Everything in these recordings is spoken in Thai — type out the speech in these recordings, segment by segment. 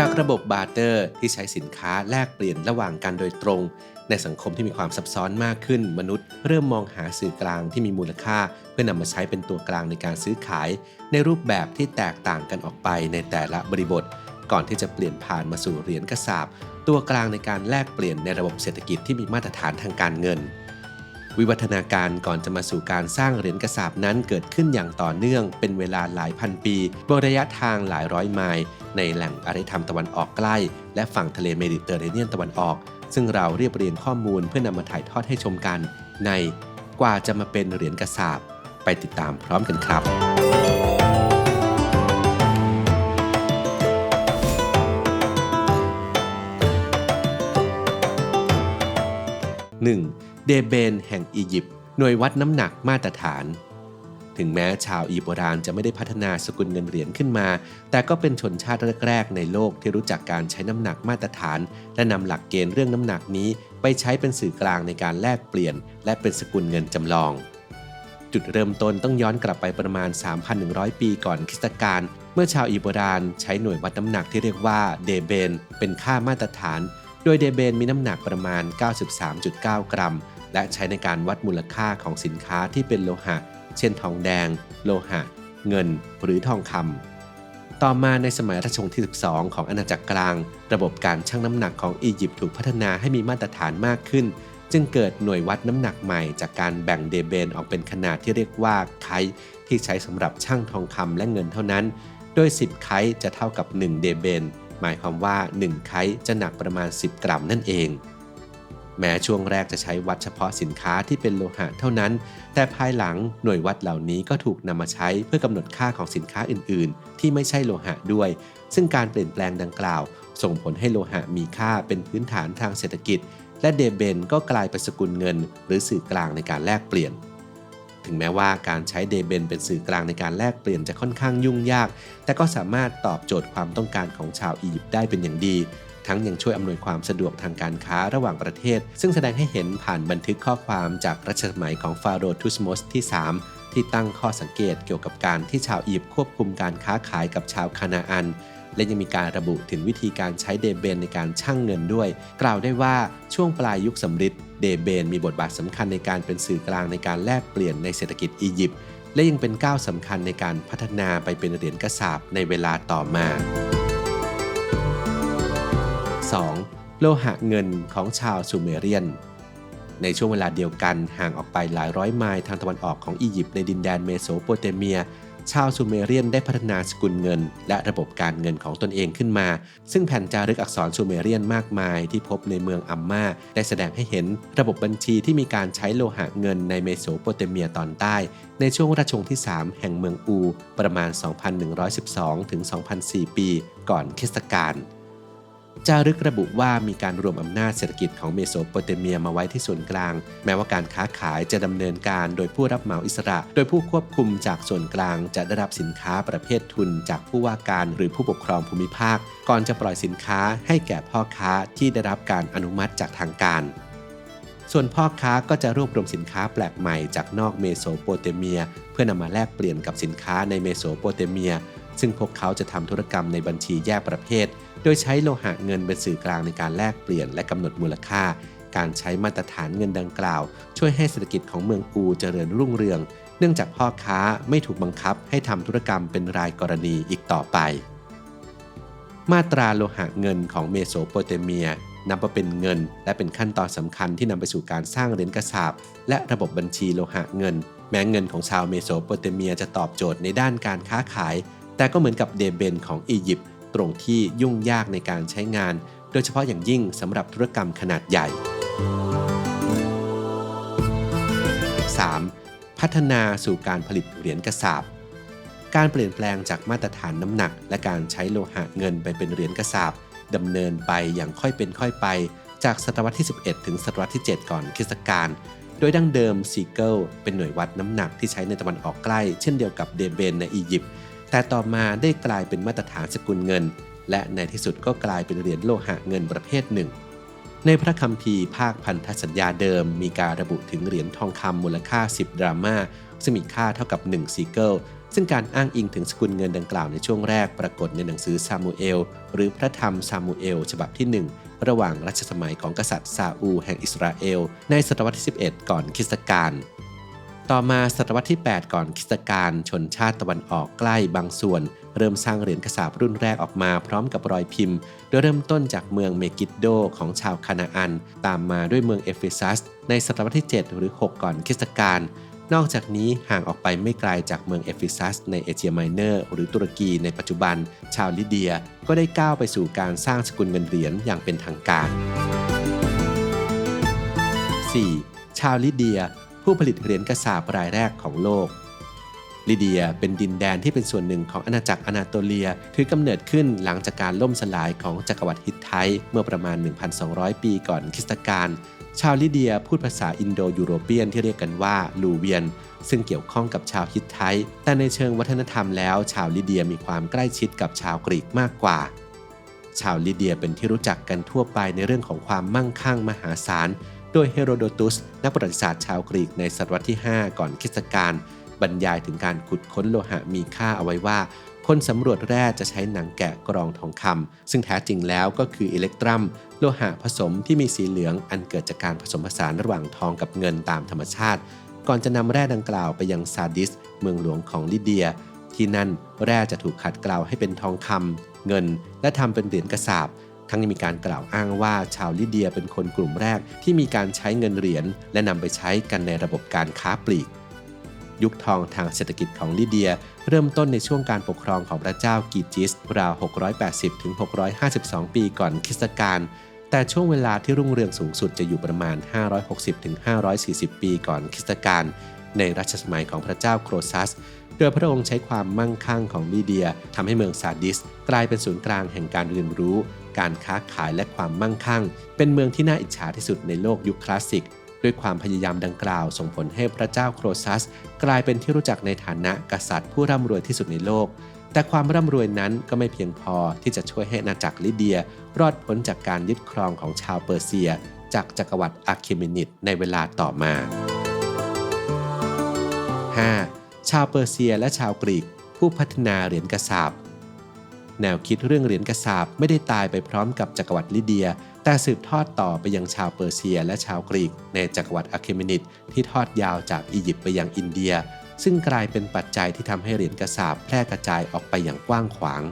จากระบบบาร์เตอร์ที่ใช้สินค้าแลกเปลี่ยนระหว่างกันโดยตรง ในสังคมที่มีความซับซ้อนมากขึ้น มนุษย์เริ่มมองหาสื่อกลางที่มีมูลค่า เพื่อนำมาใช้เป็นตัวกลางในการซื้อขาย ในรูปแบบที่แตกต่างกันออกไปในแต่ละบริบท ก่อนที่จะเปลี่ยนผ่านมาสู่เหรียญกระสาบตัวกลางในการแลกเปลี่ยนในระบบเศรษฐกิจที่มีมาตรฐานทางการเงิน วิวัฒนาการก่อนจะมาสู่การสร้างเหรียญกระสาบนั้นเกิดขึ้นอย่างต่อเนื่องเป็นเวลาหลายพันปีบนระยะทางหลายร้อยไมล์ในแหล่งอารยธรรมตะวันออกใกล้ และฝั่งทะเลเมดิเตอร์เรเนียนตะวันออก ซึ่งเราเรียบเรียงข้อมูลเพื่อนำมาถ่ายทอดให้ชมกัน ในกว่าจะมาเป็นเหรียญกระสาบไปติดตามพร้อมกันครับ 1. เดเบนแห่งอียิปต์หน่วยวัดน้ำหนักมาตรฐาน ถึงแม้ชาวอียิปต์โบราณจะไม่ได้พัฒนาสกุลเงินเหรียญขึ้นมา แต่ก็เป็นชนชาติแรกๆในโลกที่รู้จักการใช้น้ำหนักมาตรฐาน และนำหลักเกณฑ์เรื่องน้ำหนักนี้ ไปใช้เป็นสื่อกลางในการแลกเปลี่ยน และเป็นสกุลเงินจำลอง จุดเริ่มต้นต้องย้อนกลับไปประมาณ 3,100 ปีก่อนคริสตกาลเมื่อชาวอียิปต์โบราณใช้หน่วยวัดน้ำหนักที่เรียกว่าเดเบนเป็นค่ามาตรฐาน โดยเดเบนมีน้ำหนักประมาณ 93.9 กรัม และใช้ในการวัดมูลค่าของสินค้าที่เป็นโลหะ เช่น ทองแดง โลหะ เงิน หรือทองคำต่อมาในสมัยรัชกาลที่ 12 ของอาณาจักรกลาง ระบบการชั่งน้ำหนักของอียิปต์ถูกพัฒนาให้มีมาตรฐานมากขึ้น จึงเกิดหน่วยวัดน้ำหนักใหม่จากการแบ่งเดเบนออกเป็นขนาดที่เรียกว่าไคที่ใช้สำหรับชั่งทองคำและเงินเท่านั้น โดย 10 ไคจะเท่ากับ 1 เดเบน หมายความว่า 1 ไคจะหนักประมาณ 10 กรัมนั่นเอง แม้ช่วงแรกจะใช้วัดเฉพาะสินค้าที่เป็นโลหะเท่านั้น แต่ภายหลังหน่วยวัดเหล่านี้ก็ถูกนำมาใช้เพื่อกำหนดค่าของสินค้าอื่น ๆ ที่ไม่ใช่โลหะด้วย ซึ่งการเปลี่ยนแปลงดังกล่าว ส่งผลให้โลหะมีค่าเป็นพื้นฐานทางเศรษฐกิจ และเดเบนก็กลายเป็นสกุลเงิน หรือสื่อกลางในการแลกเปลี่ยนถึงแม้ว่าการใช้เดเบนเป็นสื่อกลางในการแลกเปลี่ยนจะค่อนข้างยุ่งยาก แต่ก็สามารถตอบโจทย์ความต้องการของชาวอียิปต์ได้เป็นอย่างดี ทั้งยังช่วยอำนวยความสะดวกทางการค้าระหว่างประเทศ ซึ่งแสดงให้เห็นผ่านบันทึกข้อความจากรัชสมัยของฟาโรห์ทุสโมสที่ 3 ที่ตั้งข้อสังเกตเกี่ยวกับการที่ชาวอียิปต์ควบคุมการค้าขายกับชาวคานาอันและยังมีการระบุถึงวิธีการใช้เดเบนในการชั่งเงินด้วย กล่าวได้ว่าช่วงปลายยุคสำริดเดเบนมีบทบาทสำคัญในการเป็นสื่อกลางในการแลกเปลี่ยนในเศรษฐกิจอียิปต์และยังเป็นก้าวสำคัญในการพัฒนาไปเป็นเหรียญกระสาบในเวลาต่อมา 2. โลหะเงินของชาวซูเมเรียน ในช่วงเวลาเดียวกันห่างออกไปหลายร้อยไมล์ทางตะวันออกของอียิปต์ในดินแดนเมโสโปเตเมีย ชาวซูเมเรียนได้พัฒนาสกุลเงิน และระบบการเงินของตนเองขึ้นมา ซึ่งแผ่นจารึกอักษรซูเมเรียนมากมายที่พบในเมืองอัมมาได้แสดงให้เห็นระบบบัญชีที่มีการใช้โลหะเงินในเมโสโปเตเมียตอนใต้ ในช่วงรัชกาลที่ 3 แห่งเมืองอู ประมาณ 2,112 ถึง 2,004 ปี ก่อนคริสตกาล จารึกระบุว่ามีการรวมอำนาจเศรษฐกิจของเมโสโปเตเมียมาไว้ที่ส่วนกลาง แม้ว่าการค้าขายจะดำเนินการโดยผู้รับเหมาอิสระ โดยผู้ควบคุมจากส่วนกลางจะได้รับสินค้าประเภททุนจากผู้ว่าการหรือผู้ปกครองภูมิภาค ก่อนจะปล่อยสินค้าให้แก่พ่อค้าที่ได้รับการอนุมัติจากทางการ ส่วนพ่อค้าก็จะรวบรวมสินค้าแปลกใหม่จากนอกเมโสโปเตเมีย เพื่อนำมาแลกเปลี่ยนกับสินค้าในเมโสโปเตเมีย ซึ่งพวกเขาจะทำธุรกรรมในบัญชีแยกประเภท โดยใช้โลหะเงินเป็นสื่อกลางในการแลกเปลี่ยนและกำหนดมูลค่า การใช้มาตรฐานเงินดังกล่าว ช่วยให้เศรษฐกิจของเมืองอูเจริญรุ่งเรือง เนื่องจากพ่อค้าไม่ถูกบังคับให้ทำธุรกรรมเป็นรายกรณีอีกต่อไป มาตราโลหะเงินของเมโสโปเตเมียนับว่าเป็นเงิน และเป็นขั้นตอนสำคัญที่นำไปสู่การสร้างเหรียญกระสาบและระบบบัญชีโลหะเงิน แม้เงินของชาวเมโสโปเตเมียจะตอบโจทย์ในด้านการค้าขาย แต่ก็เหมือนกับเดเบนของอียิปต์ ตรงที่ยุ่งยากในการใช้งาน โดยเฉพาะอย่างยิ่งสำหรับธุรกรรมขนาดใหญ่ 3. พัฒนาสู่การผลิตเหรียญกระสาบการเปลี่ยนแปลงจากมาตรฐานน้ำหนัก และการใช้โลหะเงินไปเป็นเหรียญกระสาบดำเนินไปอย่างค่อยเป็นค่อยไป จากศตวรรษที่ 11 ถึงศตวรรษที่ 7 ก่อนคริสตกาลโดยดั้งเดิมซีเกิลเป็นหน่วยวัดน้ำหนักที่ใช้ในตะวันออกใกล้ เช่นเดียวกับเดเบนในอียิปต์ แต่ต่อมาได้กลายเป็นมาตรฐานสกุลเงิน และในที่สุดก็กลายเป็นเหรียญโลหะเงินประเภทหนึ่ง ในพระคัมภีร์ภาคพันธสัญญาเดิม มีการระบุถึงเหรียญทองคำมูลค่า 10 ดราม่าซึ่งมีค่าเท่ากับ 1 ซีเกิลซึ่งการอ้างอิงถึงสกุลเงินดังกล่าวในช่วงแรกปรากฏในหนังสือซามูเอล หรือพระธรรมซามูเอล ฉบับที่ 1 ระหว่างรัชสมัยของกษัตริย์ซาอูแห่งอิสราเอล ในศตวรรษที่ 11 ก่อนคริสตกาล ต่อมาศตวรรษที่ 8 ก่อนคริสตกาลชนชาติตะวันออกใกล้บางส่วน เริ่มสร้างเหรียญกระสาบรุ่นแรกออกมาพร้อมกับรอยพิมพ์ โดยเริ่มต้นจากเมืองเมกิดโดของชาวคานาอัน ตามมาด้วยเมืองเอเฟซัส ในศตวรรษที่ 7 หรือ 6 ก่อนคริสตกาลนอกจากนี้ห่างออกไปไม่ไกลาจากเมืองเอฟิซัสในเอเชียไมเนอร์ หรือตุรกีในปัจจุบัน ชาวลิเดียก็ได้ก้าวไปสู่การสร้างสกุลเงินเหรียญอย่างเป็นทางการ 4. ชาวลิเดีย ผู้ผลิตเหรียญกระสาบรายแรกของโลก ลิเดียเป็นดินแดนที่เป็นส่วนหนึ่งของอาณาจักรอนาโตเลียถือกำเนิดขึ้นหลังจากการล่มสลายของจักรวรรดิฮิตไทเมื่อประมาณ 1,200 ปีก่อนคริสตกาลชาวลิเดียพูดภาษาอินโดยูโรเปียนที่เรียกกันว่าลูเวียน ซึ่งเกี่ยวข้องกับชาวฮิตไทแต่ในเชิงวัฒนธรรมแล้ว ชาวลิเดียมีความใกล้ชิดกับชาวกรีกมากกว่า ชาวลิเดียเป็นที่รู้จักกันทั่วไปในเรื่องของความมั่งคั่งมหาศาล โดยเฮโรโดตุส นักประวัติศาสตร์ชาวกรีกในศตวรรษที่ 5 ก่อนคริสตกาลบรรยายถึงการขุดค้นโลหะมีค่าเอาไว้ว่า คนสำรวจแร่จะใช้หนังแกะกรองทองคำซึ่งแท้จริงแล้วก็คืออิเล็กตรัม โลหะผสมที่มีสีเหลืองอันเกิดจากการผสมผสานระหว่างทองกับเงินตามธรรมชาติ ก่อนจะนำแร่ดังกล่าวไปยังซาดิส เมืองหลวงของลิเดีย ที่นั่นแร่จะถูกขัดเกลาให้เป็นทองคำเงิน และทำเป็นเหรียญกระสาบ ทั้งนี้มีการกล่าวอ้างว่าชาวลิเดียเป็นคนกลุ่มแรกที่มีการใช้เงินเหรียญและนำไปใช้กันในระบบการค้าปลีก ยุคทองทางเศรษฐกิจของลิเดีย เริ่มต้นในช่วงการปกครองของพระเจ้ากีจิส ราว 680-652 ปีก่อนคริสตกาลแต่ช่วงเวลาที่รุ่งเรืองสูงสุดจะอยู่ประมาณ 560-540 ปีก่อนคริสตกาลในรัชสมัยของพระเจ้าโครซัสโดยพระองค์ใช้ความมั่งคั่งของลิเดียทำให้เมืองซาดิส กลายเป็นศูนย์กลางแห่งการเรียนรู้ การค้าขายและความมั่งคั่ง เป็นเมืองที่น่าอิจฉาที่สุดในโลกยุคคลาสสิก ด้วยความพยายามดังกล่าว ส่งผลให้พระเจ้าโครซัส กลายเป็นที่รู้จักในฐานะกษัตริย์ผู้ร่ำรวยที่สุดในโลก แต่ความร่ำรวยนั้นก็ไม่เพียงพอที่จะช่วยให้อาณาจักรลิเดีย รอดพ้นจากการยึดครองของชาวเปอร์เซีย จากจักรวรรดิอาร์เมินิดในเวลาต่อมา 5. ชาวเปอร์เซียและชาวกรีก ผู้พัฒนาเหรียญกระสาบ แนวคิดเรื่องเหรียญกระสาบไม่ได้ตายไปพร้อมกับจักรวรรดิลิเดีย แต่สืบทอดต่อไปยังชาวเปอร์เซียและชาวกรีก ในจักรวรรดิอะเคเมนิดที่ทอดยาวจากอียิปต์ไปยังอินเดีย ซึ่งกลายเป็นปัจจัยที่ทำให้เหรียญกระสาบแพร่กระจายออกไปอย่างกว้างขวาง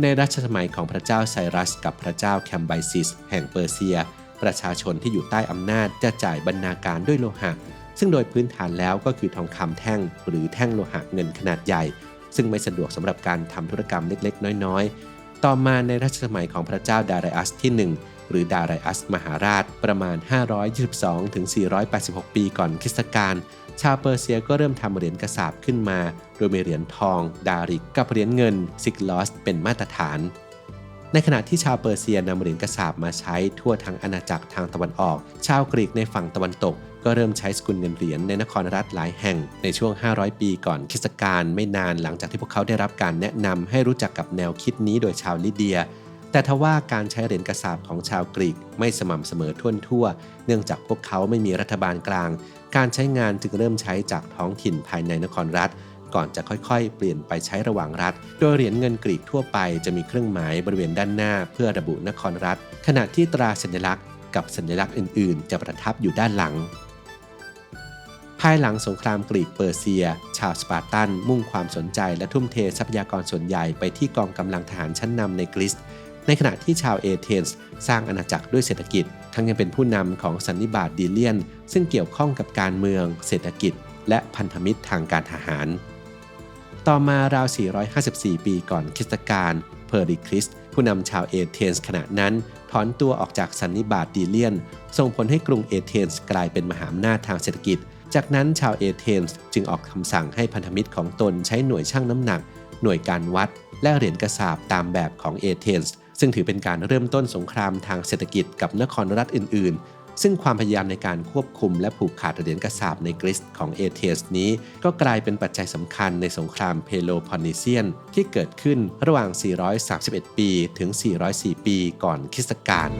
ในรัชสมัยของพระเจ้าไซรัส กับพระเจ้าแคมไบซิส แห่งเปอร์เซีย ประชาชนที่อยู่ใต้อำนาจจะจ่ายบรรณาการด้วยโลหะ ซึ่งโดยพื้นฐานแล้วก็คือทองคำแท่ง หรือแท่งโลหะเงินขนาดใหญ่ ซึ่งไม่สะดวกสำหรับการทำธุรกรรมเล็กๆ น้อยๆ ต่อมาในรัชสมัยของพระเจ้าดาไรอัสที่ 1 หรือดาไรอัสมหาราชประมาณ 522ถึง486 ปีก่อนคริสตกาลชาวเปอร์เซียก็เริ่มทำเหรียญกระสาบขึ้นมา โดยมีเหรียญทอง ดาริกกับเหรียญเงินซิกลอส เป็นมาตรฐาน ในขณะที่ชาวเปอร์เซียนำเหรียญกระสาบมาใช้ทั่วทั้งอาณาจักรทางตะวันออก ชาวกรีกในฝั่งตะวันตก ก็เริ่มใช้สกุลเงินเหรียญในนครรัฐหลายแห่งในช่วง 500 ปีก่อนคริสตกาลไม่นานหลังจากที่พวกเขาได้รับการแนะนำให้รู้จักกับแนวคิดนี้โดยชาวลิเดีย แต่ทว่าการใช้เหรียญกระสาบของชาวกรีกไม่สม่ำเสมอทั่วทั่ว เนื่องจากพวกเขาไม่มีรัฐบาลกลาง การใช้งานจึงเริ่มใช้จากท้องถิ่นภายในนครรัฐก่อนจะค่อยๆ เปลี่ยนไปใช้ระหว่างรัฐ โดยเหรียญเงินกรีกทั่วไปจะมีเครื่องหมายบริเวณด้านหน้าเพื่อระบุนครรัฐ ขณะที่ตราสัญลักษณ์กับสัญลักษณ์อื่นๆ จะประทับอยู่ด้านหลัง ภายหลังสงครามกรีกเปอร์เซีย ชาวสปาร์ตันมุ่งความสนใจและทุ่มเททรัพยากรส่วนใหญ่ไปที่กองกำลังทหารชั้นนำในกรีซในขณะที่ชาวเอเธนส์สร้างอาณาจักรด้วยเศรษฐกิจ ทั้งยังเป็นผู้นำของสันนิบาตดีเลียน ซึ่งเกี่ยวข้องกับการเมือง เศรษฐกิจ และพันธมิตรทางการทหาร ต่อมาราว 454 ปีก่อนคริสตกาลเพอร์ริคริส ผู้นำชาวเอเธนส์ขณะนั้น ถอนตัวออกจากสันนิบาตดีเลียน ส่งผลให้กรุงเอเธนส์กลายเป็นมหาอำนาจทางเศรษฐกิจ จากนั้นชาวเอเธนส์จึงออกคำสั่งให้พันธมิตรของตนใช้หน่วยชั่งน้ำหนัก หน่วยการวัด และเหรียญกระสาบตามแบบของเอเธนส์ซึ่งถือเป็นการเริ่มต้นสงครามทางเศรษฐกิจกับนครรัฐอื่น ๆ ซึ่งความพยายามในการควบคุมและผูกขาดเหรียญกระสาบในกรีซของเอเธนส์นี้ ก็กลายเป็นปัจจัยสำคัญในสงครามเพโลพอนิเซียน ที่เกิดขึ้นระหว่าง 431 ปี ถึง 404 ปี ก่อนคริสตกาล